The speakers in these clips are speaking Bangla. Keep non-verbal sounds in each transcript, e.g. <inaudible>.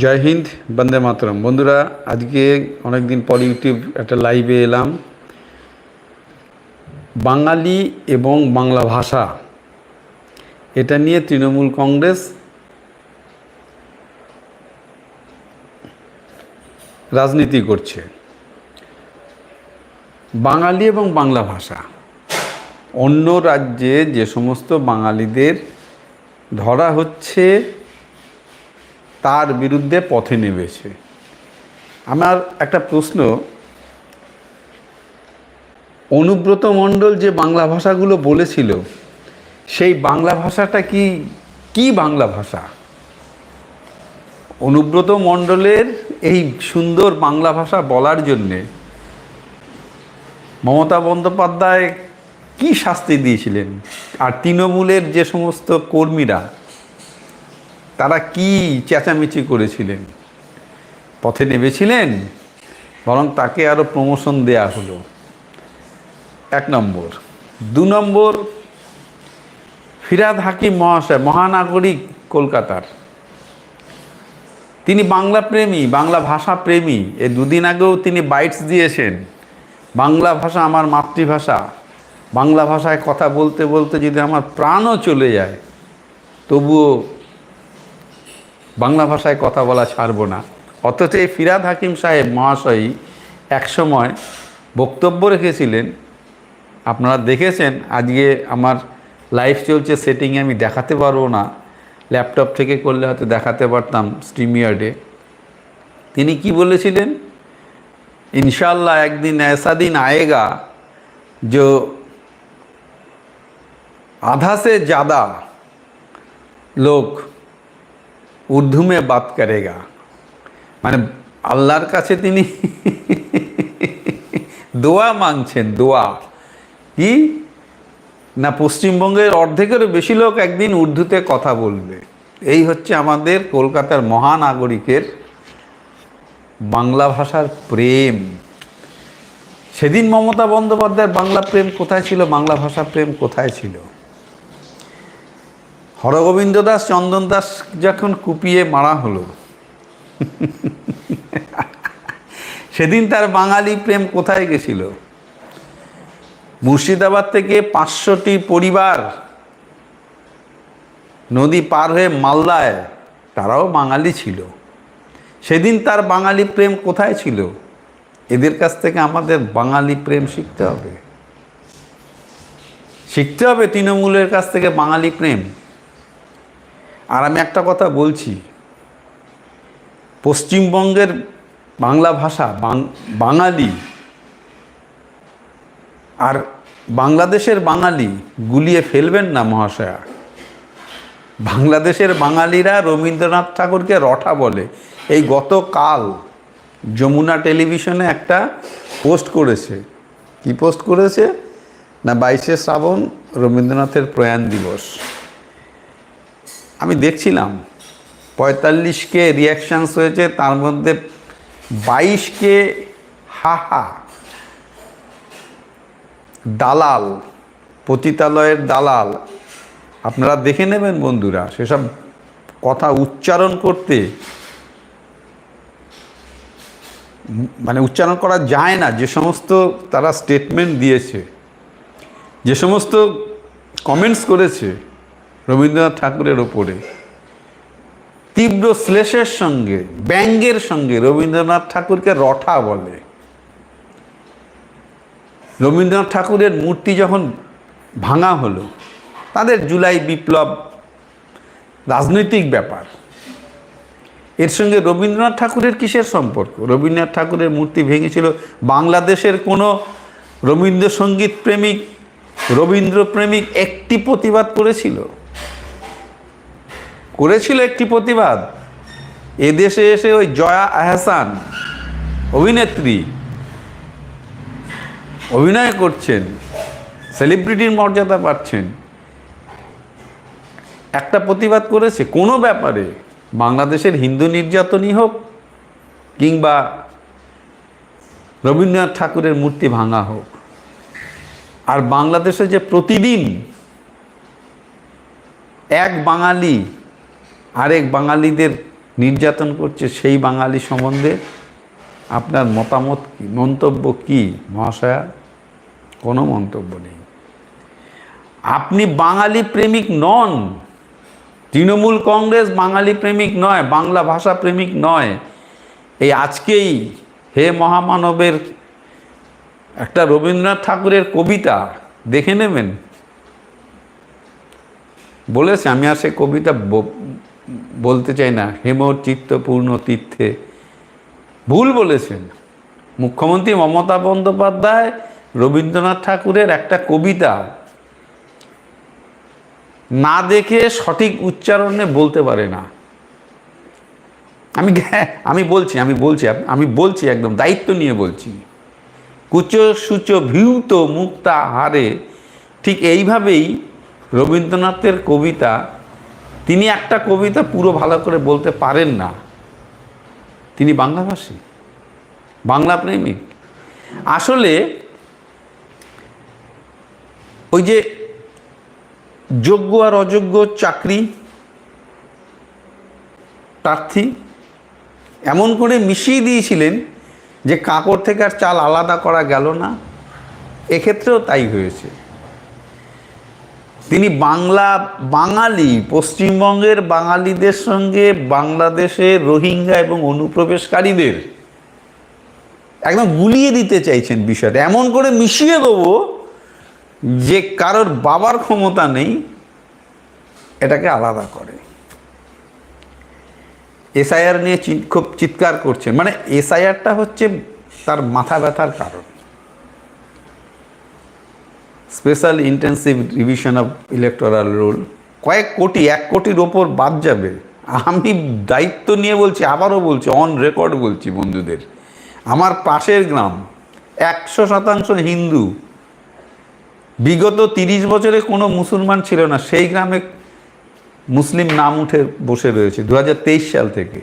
জয় হিন্দ, বন্দে মাতরম। বন্ধুরা, আজকে অনেক দিন পর ইউটিউব একটা লাইভে এলাম। বাঙালি এবং বাংলা ভাষা, এটা নিয়ে তৃণমূল কংগ্রেস, রাজনীতি করছে। বাঙালি এবং বাংলা ভাষা, অন্য রাজ্যে যে সমস্ত বাঙালিদের ধরা হচ্ছে তার বিরুদ্ধে পথে নেমেছে। আমার একটা প্রশ্ন, অনুব্রত মণ্ডল যে বাংলা ভাষাগুলো বলেছিল, সেই বাংলা ভাষাটা কি কি বাংলা ভাষা? অনুব্রত মণ্ডলের এই সুন্দর বাংলা ভাষা বলার জন্যে মমতা বন্দ্যোপাধ্যায় কি শাস্তি দিয়েছিলেন? আর তৃণমূলের যে সমস্ত কর্মীরা তারা কি চেঁচামেচি করেছিলেন? পথে নেমেছিলেন? বরং তাকে আরও প্রমোশন দেয়া হলো। এক নম্বর। দু নম্বর, ফিরাদ হাকিম মহাশয়, মহানাগরিক কলকাতার। তিনি বাংলা প্রেমী, বাংলা ভাষা প্রেমী। এ দুদিন আগেও তিনি বাইটস দিয়েছেন। বাংলা ভাষা আমার মাতৃভাষা। বাংলা ভাষায় কথা বলতে বলতে যদি আমার প্রাণও চলে যায়, তবুও বাংলা ভাষায় কথা বলা ছাড়ব না অথচ এই ফিরাদ হাকিম সাহেব মহাশয়ই একসময় বক্তব্য রেখেছিলেন আপনারা দেখেছেন আজকে আমার লাইভ চলছে সেটিংয়ে আমি দেখাতে পারবো না ল্যাপটপ থেকে করলে হয়তো দেখাতে পারতাম স্ট্রিমিয়ার্ডে তিনি কি বলেছিলেন ইনশাল্লাহ একদিন ऐसा दिन आएगा जो आधा से ज़्यादा लोग উর্দু মে বাত করেগা। মানে আল্লাহর কাছে তিনি দোয়া মাংছেন, দোয়া। কি? না, পশ্চিমবঙ্গের অর্ধেকেরও বেশি লোক একদিন উর্দুতে কথা বলবে। এই হচ্ছে আমাদের কলকাতার মহানাগরিকের বাংলা ভাষার প্রেম। সেদিন মমতা বন্দ্যোপাধ্যায়ের বাংলা প্রেম কোথায় ছিল? বাংলা ভাষা প্রেম কোথায় ছিল? হরগোবিন্দ দাস, চন্দন দাস যখন কুপিয়ে মারা হলো, সেদিন তার বাঙালি প্রেম কোথায় গেছিল? মুর্শিদাবাদ থেকে পাঁচশোটি পরিবার নদী পার হয়ে মালদায়, তারাও বাঙালি ছিল। সেদিন তার বাঙালি প্রেম কোথায় ছিল? এদের কাছ থেকে আমাদের বাঙালি প্রেম শিখতে হবে। শিখতে হবে তৃণমূলের কাছ থেকে বাঙালি প্রেম। আর আমি একটা কথা বলছি। পশ্চিমবঙ্গের বাংলা ভাষা বাঙালি আর বাংলাদেশের বাঙালি গুলিয়ে ফেলবেন না মহাশয়া। বাংলাদেশের বাঙালিরা রবীন্দ্রনাথ ঠাকুরকে রঠা বলে। এই গতকাল যমুনা টেলিভিশনে একটা পোস্ট করেছে। কি পোস্ট করেছে? না বাইশে শ্রাবণ রবীন্দ্রনাথের প্রয়াণ দিবস। আমি দেখছিলাম পঁয়তাল্লিশকে রিয়াকশানস হয়েছে, তার মধ্যে বাইশকে হা হা দালাল, পতিতালয়ের দালাল। আপনারা দেখে নেবেন বন্ধুরা, সেসব কথা উচ্চারণ করতে মানে উচ্চারণ করা যায় না, যে সমস্ত তারা স্টেটমেন্ট দিয়েছে, যে সমস্ত কমেন্টস করেছে। রবীন্দ্রনাথ ঠাকুরের ওপরে তীব্র শ্লেষের সঙ্গে, ব্যঙ্গের সঙ্গে রবীন্দ্রনাথ ঠাকুরকে রঠা বলে। রবীন্দ্রনাথ ঠাকুরের মূর্তি যখন ভাঙা হলো, তাদের জুলাই বিপ্লব রাজনৈতিক ব্যাপার। এর সঙ্গে রবীন্দ্রনাথ ঠাকুরের কিসের সম্পর্ক? রবীন্দ্রনাথ ঠাকুরের মূর্তি ভেঙেছিল বাংলাদেশের কোনো রবীন্দ্রসঙ্গীত প্রেমিক রবীন্দ্র প্রেমিক একটি প্রতিবাদ করেছিল। করেছিল একটি প্রতিবাদ। এদেশে এসে ওই জয়া আহসান, অভিনেত্রী, অভিনয় করছেন সেলিব্রিটির মর্যাদা পাচ্ছেন। একটা প্রতিবাদ করেছে কোনো ব্যাপারে, বাংলাদেশের হিন্দু নির্যাতনই হোক কিংবা রবীন্দ্রনাথ ঠাকুরের মূর্তি ভাঙা হোক। আর বাংলাদেশে যে প্রতিদিন এক বাঙালি আরেক বাঙালিদের নির্যাতন করছে সেই বাঙালি সম্বন্ধে আপনার মতামত কি? মন্তব্য কি, মহাশয়া? কোনো মন্তব্য নেই। আপনি বাঙালি প্রেমিক নন। তৃণমূল কংগ্রেস বাঙালি প্রেমিক নয়, বাংলা ভাষা প্রেমিক নয়। এই আজকেই হে মহামানবের একটা রবীন্দ্রনাথ ঠাকুরের কবিতা দেখে নেবেন। বলেছে, আমি আর সে কবিতা বলতে চাই না হেম চিত্তপূর্ণ তীর্থে। ভুল বলেছেন। মুখ্যমন্ত্রী মমতা বন্দ্যোপাধ্যায় রবীন্দ্রনাথ ঠাকুরের একটা কবিতা। না দেখে সঠিক উচ্চারণে বলতে পারে না। আমি আমি বলছি আমি বলছি আমি বলছি একদম, দায়িত্ব নিয়ে বলছি। কুচ সূচ ভিউত মুক্তা হারে, ঠিক এইভাবেই রবীন্দ্রনাথের কবিতা তিনি একটা কবিতা পুরো ভালো করে বলতে পারেন না। তিনি বাংলাভাষী, বাংলা প্রেমিক। আসলে ওই যে যোগ্য আর অযোগ্য চাকরি প্রার্থী এমন করে মিশিয়ে দিয়েছিলেন যে কাঁকড় থেকে আর চাল আলাদা করা গেল না। এক্ষেত্রেও তাই হয়েছে। তিনি বাংলা, বাঙালি, পশ্চিমবঙ্গের বাঙালিদের সঙ্গে বাংলাদেশের রোহিঙ্গা এবং অনুপ্রবেশকারীদের একদম গুলিয়ে দিতে চাইছেন বিষয়টা। এমন করে মিশিয়ে দেবো যে কারোর বাবার ক্ষমতা নেই, এটাকে আলাদা করে। এসআইআর নিয়ে খুব চিৎকার করছেন। মানে এসআইআরটা হচ্ছে তার মাথা ব্যথার কারণ। Special intensive revision of electoral roll. কয়েক কোটি, এক কোটির ওপর বাদ যাবে। আমি দায়িত্ব নিয়ে বলছি, আবারও বলছি অন রেকর্ড বলছি বন্ধুদের। আমার পাশের গ্রাম, একশো শতাংশ হিন্দু। বিগত তিরিশ বছরে কোনো মুসলমান ছিল না। সেই গ্রামে মুসলিম নাম উঠে বসে রয়েছে দু হাজার তেইশ সাল থেকে।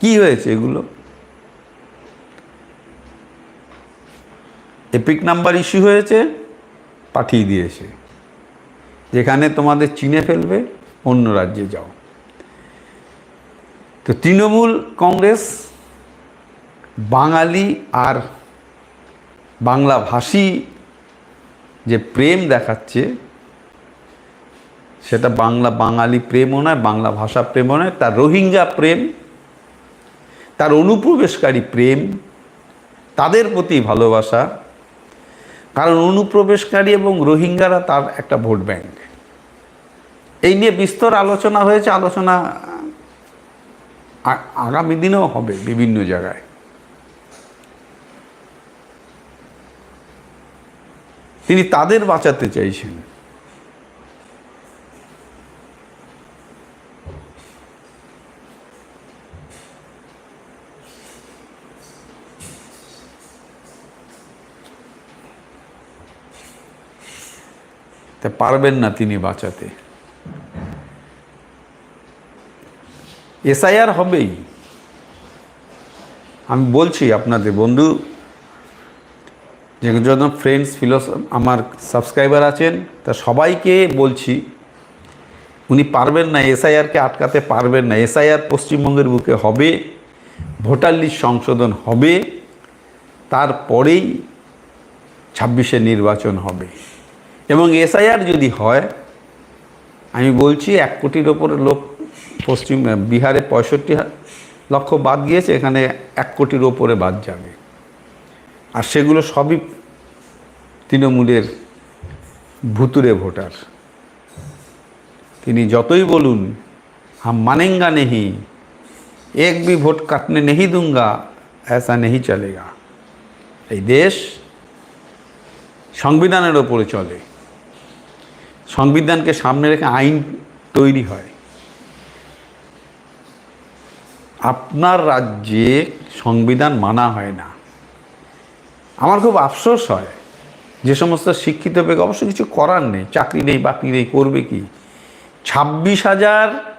কি হয়েছে এগুলো? এপিক নাম্বার ইস্যু হয়েছে। পাঠিয়ে দিয়েছে যেখানে তোমাদের চিনে ফেলবে, অন্য রাজ্যে যাও। তো তৃণমূল কংগ্রেস, বাঙালি আর বাংলা ভাষী যে প্রেম দেখাচ্ছে, সেটা বাংলা বাঙালি প্রেমও নয়, বাংলা ভাষা প্রেমও নয়, তার রোহিঙ্গা প্রেম, তার অনুপ্রবেশকারী প্রেম, তাদের প্রতি ভালোবাসা কারণ অনুপ্রবেশকারী এবং রোহিঙ্গারা তার একটা ভোট ব্যাংক। এই নিয়ে বিস্তর আলোচনা হয়েছে, আলোচনা আগামী দিনেও হবে বিভিন্ন জায়গায়। তিনি তাদের বাঁচাতে চাইছেন। তা পারবেন না তিনি বাঁচাতে। এসআইআর হবেই। আমি বলছি আপনাদের, বন্ধু যে যখন ফ্রেন্ডস ফিলোস আমার সাবস্ক্রাইবার আছেন, তা সবাইকে বলছি, উনি পারবেন না এসআইআরকে আটকাতে, পারবেন না। এসআইআর পশ্চিমবঙ্গের বুকে হবে, ভোটার লিস্ট সংশোধন হবে, তারপরেই ছাব্বিশে নির্বাচন হবে। এবং এসআইআর যদি হয় আমি বলছি এক কোটির ওপরে লোক পশ্চিম বিহারে পঁয়ষট্টি লক্ষ বাদ গিয়েছে এখানে এক কোটির ওপরে বাদ যাবে আর সেগুলো সবই তৃণমূলের ভুতুরে ভোটার তিনি যতই বলুন হাম মানেঙ্গা নেহি এক भी ভোট কাটনে नहीं दूंगा ऐसा नहीं चलेगा এই দেশ সংবিধানের ওপরে চলে সংবিধানকে সামনে রেখে আইন তৈরি হয়। আপনার রাজ্যে সংবিধান মানা হয় না। আমার খুব আফসোস হয় যে সমস্ত শিক্ষিত বেগ অবশ্য কিছু করার নেই, চাকরি নেই, বাকরি নেই, করবে কি? ছাব্বিশ হাজার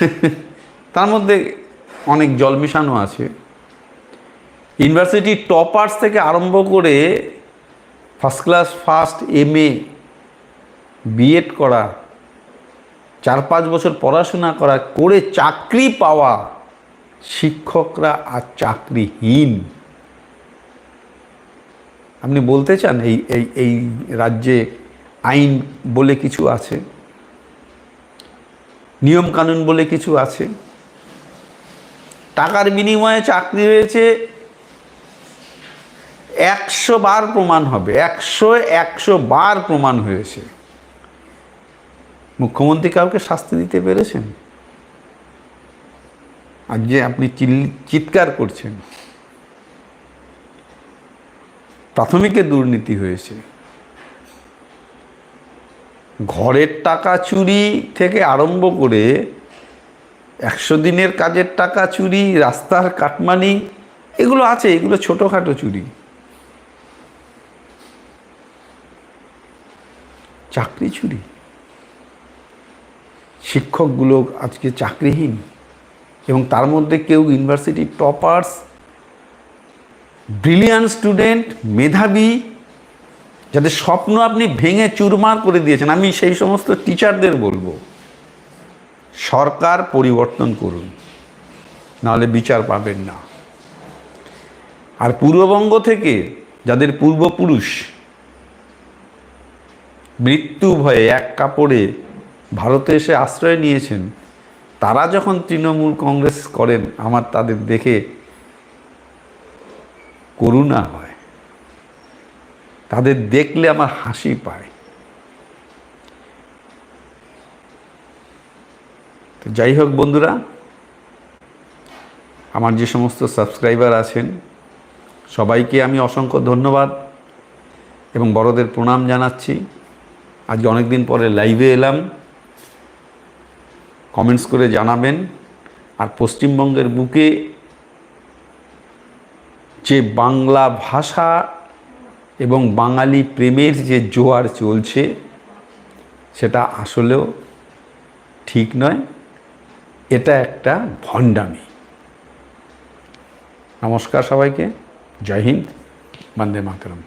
<laughs> তার মধ্যে অনেক জল মিশানো আছে। ইউনিভার্সিটি টপার্স থেকে আরম্ভ করে first class, first M A BEd করা, চার পাঁচ বছর পড়াশোনা করা, করে চাকরি পাওয়া শিক্ষকরা আর চাকরিহীন। আপনি বলতে চান এই এই এই রাজ্যে আইন বলে কিছু আছে? নিয়ম কানুন বলে কিছু আছে? টাকার বিনিময়ে চাকরি হয়েছে একশো বার প্রমাণ হবে, একশো একশো বার প্রমাণ হয়েছে। মুখ্যমন্ত্রী কাউকে শাস্তি দিতে পেরেছেন? আর যে আপনি চিৎকার করছেন, প্রাথমিকে দুর্নীতি হয়েছে। ঘরের টাকা চুরি থেকে আরম্ভ করে একশো দিনের কাজের টাকা চুরি, রাস্তার কাটমানি, এগুলো আছে, এগুলো ছোটোখাটো চুরি। চাকরি চুরি শিক্ষকগুলো আজকে চাকরিহীন এবং তার মধ্যে কেউ ইউনিভার্সিটি টপার্স, ব্রিলিয়ান্ট স্টুডেন্ট, মেধাবী, যাদের স্বপ্ন আপনি ভেঙে চুরমার করে দিয়েছেন, আমি সেই সমস্ত টিচারদের বলব, সরকার পরিবর্তন করুন, নাহলে বিচার পাবেন না। আর পূর্ববঙ্গ থেকে যাদের পূর্বপুরুষ মৃত্যু ভয়ে এক কাপড়ে ভারতে এসে আশ্রয় নিয়েছেন। তারা যখন তৃণমূল কংগ্রেস করেন, আমার তাদের দেখে করুণা হয়। তাদের দেখলে আমার হাসি পায়। যাই হোক বন্ধুরা, আমার যে সমস্ত সাবস্ক্রাইবার আছেন, সবাইকে আমি অসংখ্য ধন্যবাদ এবং বড়দের প্রণাম জানাচ্ছি। আজ অনেক দিন পরে লাইভে এলাম। কমেন্টস করে জানাবেন। আর পশ্চিমবঙ্গের বুকে যে বাংলা ভাষা এবং বাঙালি প্রেমের যে জোয়ার চলছে, সেটা আসলেও ঠিক নয়। এটা একটা ভণ্ডামি। নমস্কার সবাইকে। জয় হিন্দ। বন্দে মাতরম।